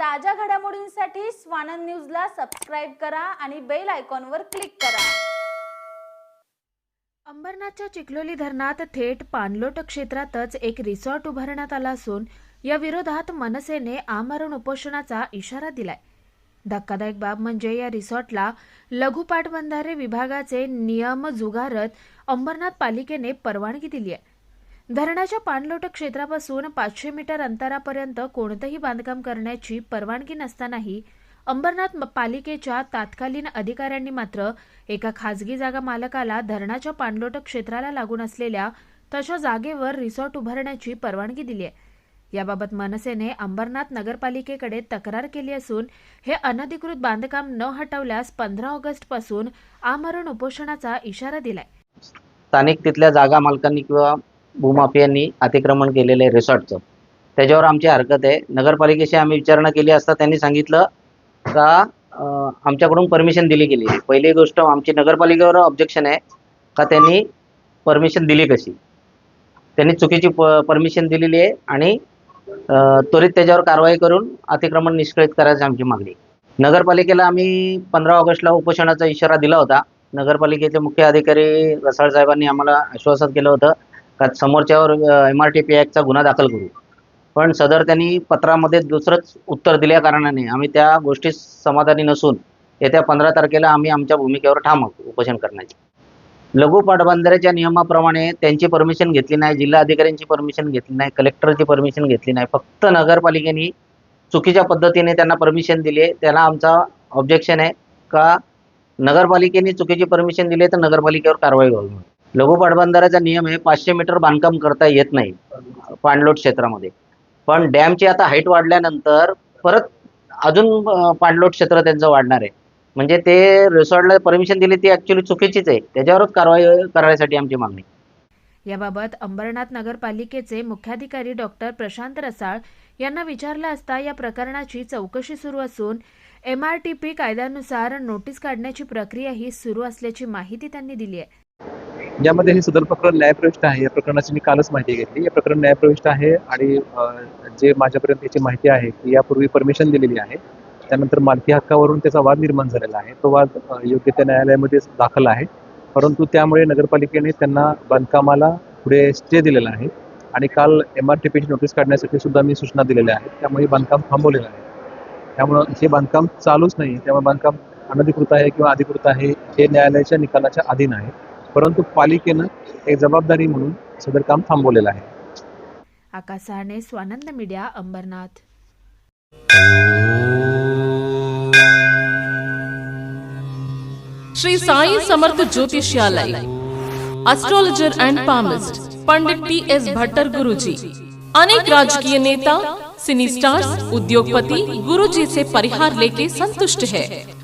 ताज्या घडामोडींसाठी स्वानंद न्यूजला सबस्क्राईब करा आणि बेल आयकॉनवर क्लिक करा. अंबरनाथच्या चिखलोली धरणात थेट पाणलोट क्षेत्रातच एक रिसॉर्ट उभारण्यात आला असून या विरोधात मनसेने आमरण उपोषणाचा इशारा दिलाय. धक्कादायक बाब म्हणजे या रिसॉर्टला लघु पाटबंधारे विभागाचे नियम जुगारत अंबरनाथ पालिकेने परवानगी दिली आहे धरणाच्या पाणलोट क्षेत्रापासून पाचशे मीटर अंतरापर्यंत कोणतंही बांधकाम करण्याची परवानगी नसतानाही अंबरनाथ पालिकेच्या तात्कालीन अधिकाऱ्यांनी मात्र एका खासगी जागा मालकाला धरणाच्या पाणलोट क्षेत्राला लागून असलेल्या तशा जागेवर रिसॉर्ट उभारण्याची परवानगी दिली आहे. याबाबत मनसेने अंबरनाथ नगरपालिकेकडे तक्रार केली असून हे अनधिकृत बांधकाम न हटवल्यास पंधरा ऑगस्टपासून आमरण उपोषणाचा इशारा दिलाय. स्थानिक तिथल्या जागा मालकांनी किंवा भूमाफियांनी अतिक्रमण केलेलं आहे रिसॉर्टचं. त्याच्यावर आमची हरकत आहे. नगरपालिकेशी आम्ही विचारणा केली असता त्यांनी सांगितलं का आमच्याकडून परमिशन दिली गेली पहिली गोष्ट आमची नगरपालिकेवर ऑब्जेक्शन आहे का त्यांनी परमिशन दिली कशी? त्यांनी चुकीची प परमिशन दिलेली आहे आणि त्वरित त्याच्यावर कारवाई करून अतिक्रमण निष्कळीत करायची आमची मागणी नगरपालिकेला आम्ही पंधरा ऑगस्टला उपोषणाचा इशारा दिला होता. नगरपालिकेचे मुख्य अधिकारी रसाळ साहेबांनी आम्हाला आश्वासन केलं होतं का समोरच्यावर एम आर टी पी ॲक्टचा गुन्हा दाखल करू. पण सदर त्यांनी पत्रामध्ये दुसरंच उत्तर दिल्या कारणाने आम्ही त्या गोष्टी समाधानी नसून येत्या पंधरा तारखेला आम्ही आमच्या भूमिकेवर ठाम आहोत उपोषण करण्याचे. लघु पाटबंधाऱ्याच्या नियमाप्रमाणे त्यांची परमिशन घेतली नाही जिल्हा अधिकाऱ्यांची परमिशन घेतली नाही कलेक्टरची परमिशन घेतली नाही. फक्त नगरपालिकेने चुकीच्या पद्धतीने त्यांना परमिशन दिली आहे. त्याला आमचा ऑब्जेक्शन आहे का? नगरपालिकेने चुकीची परमिशन दिली आहे तर नगरपालिकेवर कारवाई व्हावी म्हणून. लघु पाटबंधाऱ्याचा नियम आहे पाचशे मीटर बांधकाम करता येत नाही पाणलोट क्षेत्रामध्ये. पण डॅमची आता हाईट वाढल्यानंतर परत अजून पाणलोट क्षेत्र त्यांचं वाढणार आहे. म्हणजे ते रिसॉर्टला परमिशन दिली ती ॲक्च्युली चुकीचीच आहे. त्याच्यावरच कारवाई करण्यासाठी आमची मागणी. याबाबत अंबरनाथ नगरपालिकेचे मुख्याधिकारी डॉक्टर प्रशांत रसाळ यांना विचारलं असता या प्रकरणाची चौकशी सुरू असून एमआरटीपी कायद्यानुसार नोटीस काढण्याची प्रक्रियाही सुरू असल्याची माहिती त्यांनी दिली आहे. यामध्ये हे सदर प्रकरण न्यायप्रविष्ट आहे. या प्रकरणाची मी कालच माहिती घेतली. या प्रकरण न्यायप्रविष्ट आहे आणि जे माझ्यापर्यंत याची माहिती आहे की यापूर्वी परमिशन दिलेली आहे. त्यानंतर मालकी हक्कावरून त्याचा वाद निर्माण झालेला आहे. तो वाद योग्य त्या न्यायालयामध्ये दाखल आहे. परंतु त्यामुळे नगरपालिकेने त्यांना बांधकामाला पुढे स्टे दिलेला आहे आणि काल एम आर टी पीची नोटीस काढण्यासाठी सुद्धा मी सूचना दिलेल्या आहेत. त्यामुळे बांधकाम थांबवलेलं आहे. त्यामुळं हे बांधकाम चालूच नाही. त्यामुळे बांधकाम अनधिकृत आहे किंवा अधिकृत आहे हे न्यायालयाच्या निकालाच्या अधीन आहे. परंतु पालिकेनं एक जबाबदारी म्हणून सदर काम थांबवलेलं आहे. Akash Sahane Swanand media Ambernath. Shri Sai Samarth Jyotishalaya astrologer and palmist Pandit T S Bhattar Guruji. अनेक राजकीय नेता सिनी स्टार्स उद्योगपति गुरुजी से परिहार लेके संतुष्ट है।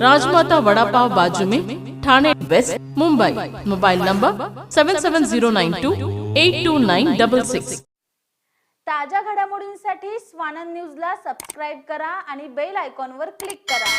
Rajmata vada pav बाजू में Thane west Mumbai. Mobile number seven seven zero nine two eight two nine double six. ताज्या घडामोडींसाठी स्वानंद न्यूजला सबस्क्राईब करा आणि बेल आयकॉनवर क्लिक करा.